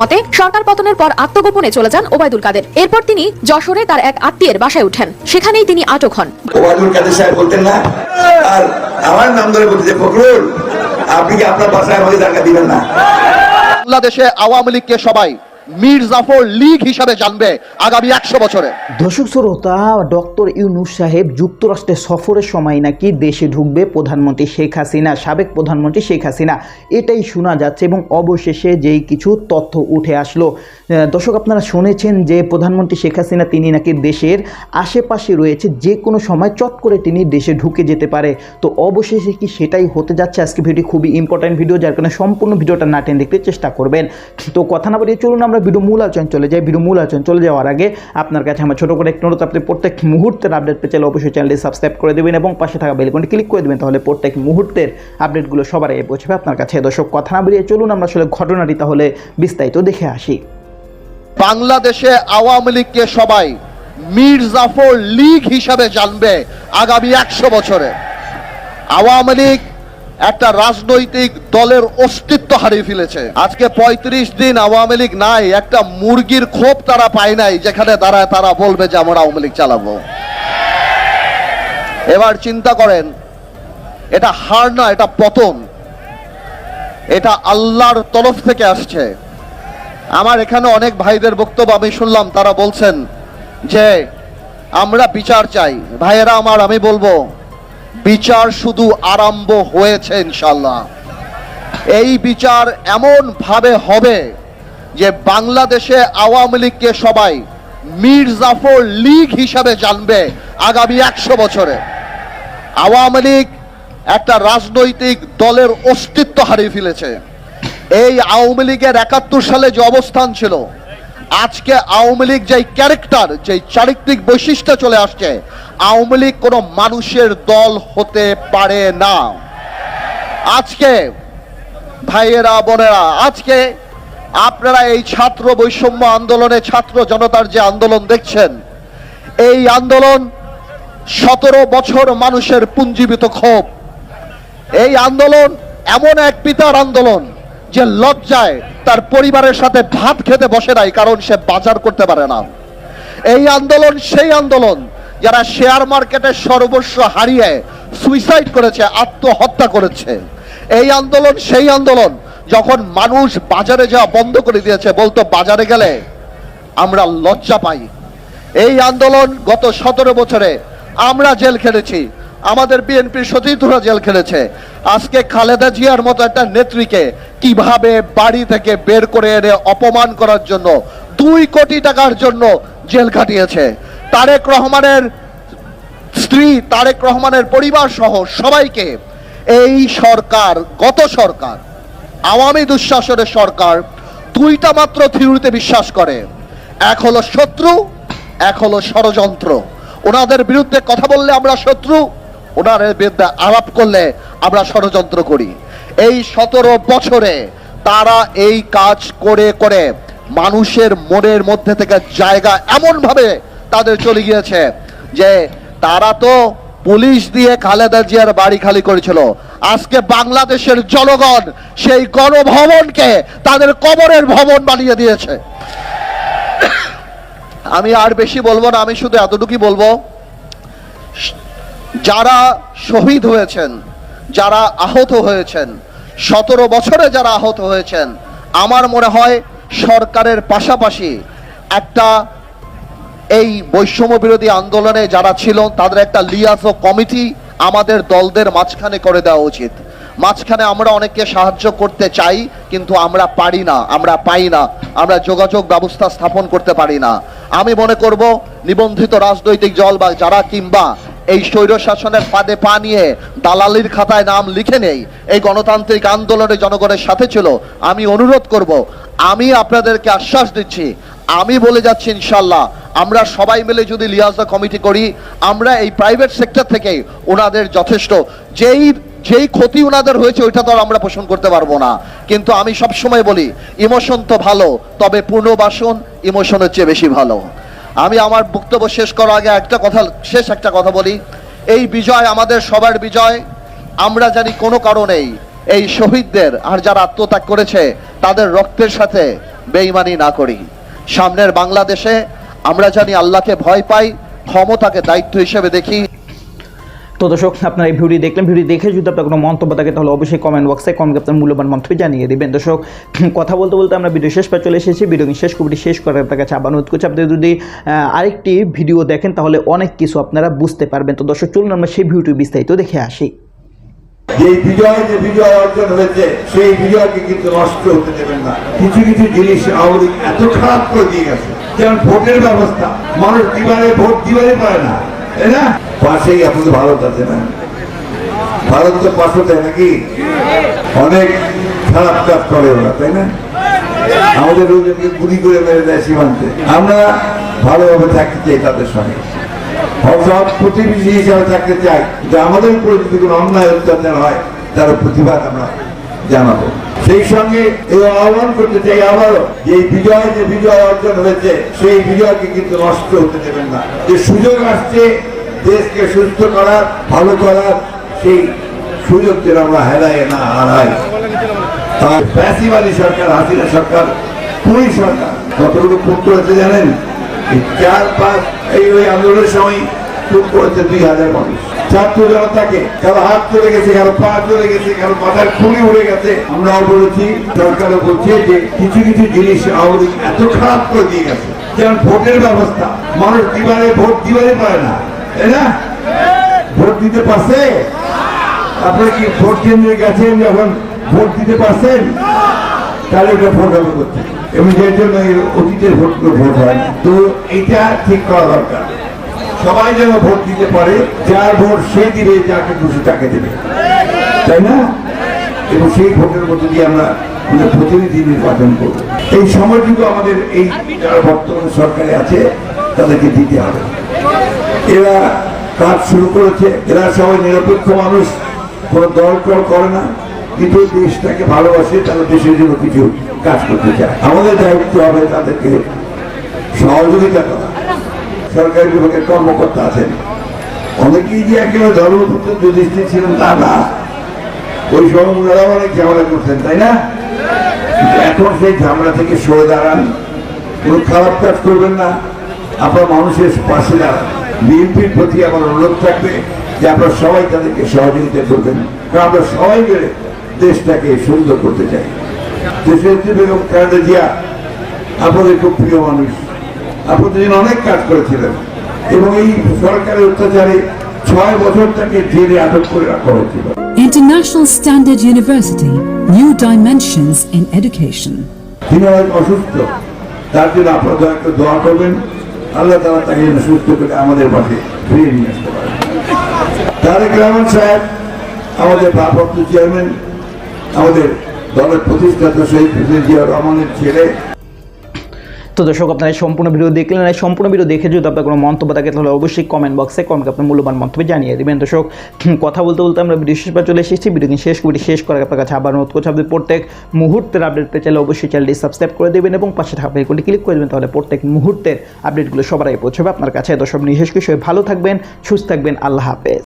মতে সরকার পতনের পর আত্মগোপনে চলে যান ওবায়দুল কাদের। এরপর তিনি যশোরে তার এক আত্মীয়ের বাসায় উঠেন। সেখানেই তিনি আটক হন। ওবায়দুল কাদের সাহেব বলতেন না আর আমার নাম ধরে বলতে যে ফখরুল আপনি কি আপনার বাসায় আমাকে টাকা দিবেন না? বাংলাদেশে আওয়ামী লীগকে সবাই মীর জাফর লীগ হিসাবে জানবে আগামী একশো বছরে। দর্শক শ্রোতা, ডক্টর ইউনুস সাহেব যুক্তরাষ্ট্রে সফরের সময় নাকি দেশে ঢুকবে প্রধানমন্ত্রী শেখ হাসিনা, সাবেক প্রধানমন্ত্রী শেখ হাসিনা, এটাই শোনা যাচ্ছে এবং অবশেষে যেই কিছু তথ্য উঠে আসলো। দর্শক আপনারা শুনেছেন যে প্রধানমন্ত্রী শেখ হাসিনা, তিনি নাকি দেশের আশেপাশে রয়েছে, যে কোনো সময় চট করে তিনি দেশে ঢুকে যেতে পারে। তো অবশেষে কি সেটাই হতে যাচ্ছে? আজকে ভিডিও খুবই ইম্পর্ট্যান্ট ভিডিও যার কারণে সম্পূর্ণ ভিডিওটা না টেনে দেখতে চেষ্টা করবেন। তো কথা না বাড়িয়ে চলুন আমরা ভিডিও মূল আলোচনা চলে যাই। ভিডিও মূল আলোচনা চলে যাওয়ার আগে আপনার কাছে আমার ছোটো করে একটু অনুরোধ। আপনি প্রত্যেক মুহূর্তের আপডেট পেয়ে চাইলে অবশ্যই চ্যানেলটি সাবস্ক্রাইব করে দেবেন এবং পাশে থাকা বেলকনটি ক্লিক করে দেবেন। তাহলে প্রত্যেক মুহূর্তের আপডেটগুলো সবার আগে পৌঁছবে আপনার কাছে। দর্শক, কথা না বেরিয়ে চলুন আমরা আসলে ঘটনাটি তাহলে বিস্তারিত দেখে আসি। বাংলাদেশে আওয়ামী লীগকে সবাই মীর জাফর লীগ হিসাবে জানবে আগামী একশো বছরে। আওয়ামী লীগ একটা রাজনৈতিক দলের অস্তিত্ব হারিয়ে ফেলেছে। আজকে ৩৫ দিন আওয়ামী লীগ নাই, একটা মুরগির খোপ তারা পায় নাই, যেখানে দাঁড়ায় তারা বলবে যে আমরা আওয়ামী লীগ চালাবো। এবার চিন্তা করেন, এটা হার না, এটা পতন। এটা আল্লাহর তরফ থেকে আসছে। আমার এখানে অনেক ভাইদের বক্তব্য আমি শুনলাম, তারা বলছেন যে, আমরা বিচার চাই। ভাইয়েরা আমার, আমি বলব বিচার শুধু আরম্ভ হয়েছে ইনশাল্লাহ এই বিচার এমন ভাবে হবে যে বাংলাদেশে আওয়ামী লীগকে সবাই মীর জাফর লীগ হিসাবে জানবে আগামী একশো বছরে। আওয়ামী লীগ একটা রাজনৈতিক দলের অস্তিত্ব হারিয়ে ফেলেছে। এই আওয়ামী লীগের একাত্তর সালে যে অবস্থান ছিল আজকে আওয়ামী লীগ যেই ক্যারেক্টার, যেই চারিত্রিক বৈশিষ্ট্য চলে আসছে, আওয়ামী লীগ কোনো মানুষের দল হতে পারে না। আজকে ভাইয়েরা, বোনেরা, আজকে আপনারা এই ছাত্র বৈষম্য আন্দোলনে, ছাত্র জনতার যে আন্দোলন দেখছেন, এই আন্দোলন সতেরো বছর মানুষের পুঞ্জীবিত ক্ষোভ। এই আন্দোলন এমন এক পিতার আন্দোলন যে লজ্জায় তার পরিবারের সাথে ভাত খেতে বসে নাই, কারণ সে বাজার করতে পারে না। এই আন্দোলন সেই আন্দোলন যারা শেয়ার মার্কেটে সর্বস্ব হারিয়ে সুইসাইড করেছে, আত্মহত্যা করেছে। এই আন্দোলন সেই আন্দোলন যখন মানুষ বাজারে যাওয়া বন্ধ করে দিয়েছে, বলতো বাজারে গেলে আমরা লজ্জা পাই। এই আন্দোলন গত সতেরো বছরে আমরা জেল খেটেছি আমাদের বিএনপির সতীর্থরা জেল খেলেছে। আজকে খালেদা জিয়ার মতো একটা নেত্রীকে কীভাবে বাড়ি থেকে বের করে এনে অপমান করার জন্য, দুই কোটি টাকার জন্য জেল খাটিয়েছে। তারেক রহমানের স্ত্রী, তারেক রহমানের পরিবার সহ সবাইকে এই সরকার, গত সরকার, আওয়ামী দুঃশাসনের সরকার দুইটা মাত্র থিওরিতে বিশ্বাস করে। এক হলো শত্রু, এক হলো ষড়যন্ত্র। ওনাদের বিরুদ্ধে কথা বললে আমরা শত্রু। ওনাদের বিরুদ্ধে আলাপ করলে আমরা ষড়যন্ত্র করি। এই সতেরো বছরে তারা এই কাজ করে করে মানুষের মনের মধ্যে থেকে জায়গা এমন ভাবে তাদের চলে গিয়েছে যে তারা তো পুলিশ দিয়ে খালেদা জিয়ার বাড়ি খালি করেছিল। আজকে বাংলাদেশের জনগণ সেই গণভবনকে তাদের কবরের ভবন বানিয়ে দিয়েছে। আমি আর বেশি বলব না, আমি শুধু এতটুকুই বলব যারা শহীদ হয়েছেন, যারা আহত হয়েছেন, সতেরো বছরে যারা আহত হয়েছেন, আমার মনে হয় সরকারের পাশাপাশি একটা এই বৈষম্য বিরোধী আন্দোলনে যারা ছিল, তাদের একটা লিয়াজো কমিটি আমাদের দলদের মাঝখানে করে দেওয়া উচিত। মাঝখানে আমরা অনেককে সাহায্য করতে চাই, কিন্তু আমরা পারি না, আমরা পাই না, আমরা যোগাযোগ ব্যবস্থা স্থাপন করতে পারি না। আমি মনে করব, নিবন্ধিত রাজনৈতিক দল বা যারা কিংবা এই স্বৈর শাসনের পাদে পা নিয়ে দালালির খাতায় নাম লিখে নেই। এই গণতান্ত্রিক আন্দোলনে জনগণের সাথে ছিল। আমি অনুরোধ করব, আমি আপনাদেরকে আশ্বাস দিচ্ছি। আমি বলে যাচ্ছি ইনশাল্লাহ আমরা সবাই মিলে যদি লিয়াজা কমিটি করি, আমরা এই প্রাইভেট সেক্টর থেকে ওনাদের যথেষ্ট। যেই যেই ক্ষতি ওনাদের হয়েছে, ওইটা তো আমরা পোষণ করতে পারব না। কিন্তু আমি সব সময় বলি, ইমোশন তো ভালো, তবে পুনর্বাসন ইমোশনের চেয়ে বেশি ভালো। আমি আমার বক্তব্য শেষ করার আগে একটা কথা, শেষ একটা কথা বলি। এই বিজয় আমাদের সবার বিজয়। আমরা জানি কোনো কারণেই এই শহীদদের আর যারা আত্মত্যাগ করেছে, তাদের রক্তের সাথে বেইমানি না করি। সামনের বাংলাদেশে আমরা জানি আল্লাহকে ভয় পাই, ক্ষমতাকে দায়িত্ব হিসেবে দেখি। তো দর্শক, আপনারা এই ভিডিও দেখলেন। ভিডিও দেখে যদি আপনার কোনো মন্তব্য থাকে, তাহলে অবশ্যই কমেন্ট বক্সে কমেন্ট আপনার মূল্যবান মন্তব্য জানিয়ে দেবেন। দর্শক, কথা বলতে বলতে আমরা ভিডিও শেষ পর চলে এসেছি। ভিডিও শেষ কবিটি শেষ করে আপনার কাছে আবার অনুরোধ করছি, আপনি যদি আরেকটি ভিডিও দেখেন, তাহলে অনেক কিছু আপনারা বুঝতে পারবেন। তো দর্শক, চলুন আমরা সেই ভিডিওটি বিস্তারিত দেখে আসি। যে বিজয় যে বিজয় অর্জন হয়েছে, সেই বিজয়কে কিন্তু নষ্ট হতে দেবেন না। কিছু কিছু জিনিস আওয়ামী এত খারাপ করে দিয়ে গেছে। যেমন ভোটের ব্যবস্থা, মানুষ দিবারে ভোট দিবারে পারে না। পাশেই আপনাদের ভারত আছে না? ভারত তো পাশে নাকি? অনেক খারাপ কাজ করে ওরা, তাই না? আমাদের লোকজনকে গুলি করে মেরে দেয় সীমান্তে। আমরা ভালোভাবে থাকতে চাই তাদের সঙ্গে। সব প্রতিবেশী হিসাবে থাকতে চাই। যে আমাদের উপরে যদি কোনো অন্যায় অত্যাচার হয়, তার প্রতিবাদ আমরা জানাব। সেই সঙ্গে এই আহ্বান করতে চাই আবারও যে বিজয় যে বিজয় অর্জন হয়েছে, সেই বিজয়কে কিন্তু নষ্ট হতে দেবেন না। যে সুযোগ আসছে, দেশকে সুস্থ করার, ভালো করার, সেই সুযোগ যেন আমরা হেরাই না হারাই। ফ্যাসিবাদী সরকার, হাসিনা সরকার পুরী সরকার, কতগুলো খুন করেছে জানেন? চার পাঁচ, এই ওই আন্দোলনের সময় খুন করেছে দুই হাজার মানুষ। তাই না? ভোট দিতে পারছে? আপনারা কি ভোট কেন্দ্রে গেছেন যখন? ভোট দিতে পারছেন? তাহলে ওটা ভোট হবে করতে এবং যে জন্য অতীতের ভোটগুলো ভোট হয় না। তো এটা ঠিক করা দরকার। সবাই যেন ভোট দিতে পারে, যার ভোট সে দিবে, যাকে খুশি তাকে দেবে। তাই না? এবং সেই ভোটের মধ্যে দিয়ে আমরা প্রতিনিধি নির্বাচন করব। এই সময়টুকু আমাদের এই যারা বর্তমান সরকারে আছে, তাদেরকে দিতে হবে। এরা কাজ শুরু করেছে, এরা সবাই নিরপেক্ষ মানুষ, কোনো দল করে না। কিন্তু দেশটাকে ভালোবাসে, তারা দেশের জন্য কিছু কাজ করতে চায়। আমাদের দায়িত্ব হবে তাদেরকে সহযোগিতা করা। সরকারি বিভাগের কর্মকর্তা আছেন। অনেকেই যে একেবারে ধর্মপুত্র যুধিষ্ঠির ছিলেন তা না। ওই সময় ওনারা অনেক ঝামেলা করতেন তাই না? এখন সেই ঝামেলা থেকে সরে দাঁড়ান। কোনো খারাপ কাজ করবেন না। আপনার মানুষের পাশে দাঁড়ান। বিএনপির প্রতি আমার অনুরোধ থাকবে যে আপনারা সবাই তাদেরকে সহযোগিতা করবেন। কারণ আমরা সবাই মিলে দেশটাকে সুন্দর করতে চাই। দেশের বেগম খালেদা জিয়া, আপনাদের খুব প্রিয় মানুষ। অনেক কাজ করেছিলেন। এবং এই সরকারের অত্যাচারে ছয় বছর তাকে জেলে আটক করে রাখা হয়েছিল। International Standard University, New Dimensions in Education. তিনি অনেক অসুস্থ। তার জন্য আপনারা দয়া করে দোয়া করবেন। আল্লাহ তালা তাকে সুস্থ করে আমাদের পাশে ফিরিয়ে নিয়ে আসতে পারেন তারেক রহমান সাহেব আমাদের ভারপ্রাপ্ত চেয়ারম্যান আমাদের দলের প্রতিষ্ঠাতা শহীদ প্রেসিডেন্ট জিয়া রহমানের ছেলে তো দর্শক, আপনারা সম্পূর্ণ ভিডিও দেখলেন আর সম্পূর্ণ ভিডিও দেখে যদি আপনার কোনো মন্তব্য থাকে, তাহলে অবশ্যই কমেন্ট বক্সে কমেন্ট আপনার মূল্যবান মন্তব্য জানিয়ে দেবেন। দর্শক কথা বলতে বলতে আমরা ভিডিও শেষ চলে এসেছি। ভিডিও শেষ করে শেষ করে আপনার কাছে আবার অনুরোধ করছি, আপনি প্রত্যেক মুহূর্তের আপডেট পেতে চাইলে অবশ্যই চ্যানেলটি সাবস্ক্রাইব করে দেবেন এবং পাশে থাকা আইকনটি ক্লিক করে দেবেন, তাহলে প্রত্যেক মুহূর্তের আপডেটগুলো সবার আগে পৌঁছবে আপনার কাছে। দর্শক নিয়ে শেষ করে সবাই ভালো থাকবেন, সুস্থ থাকবেন, আল্লাহ হাফেজ।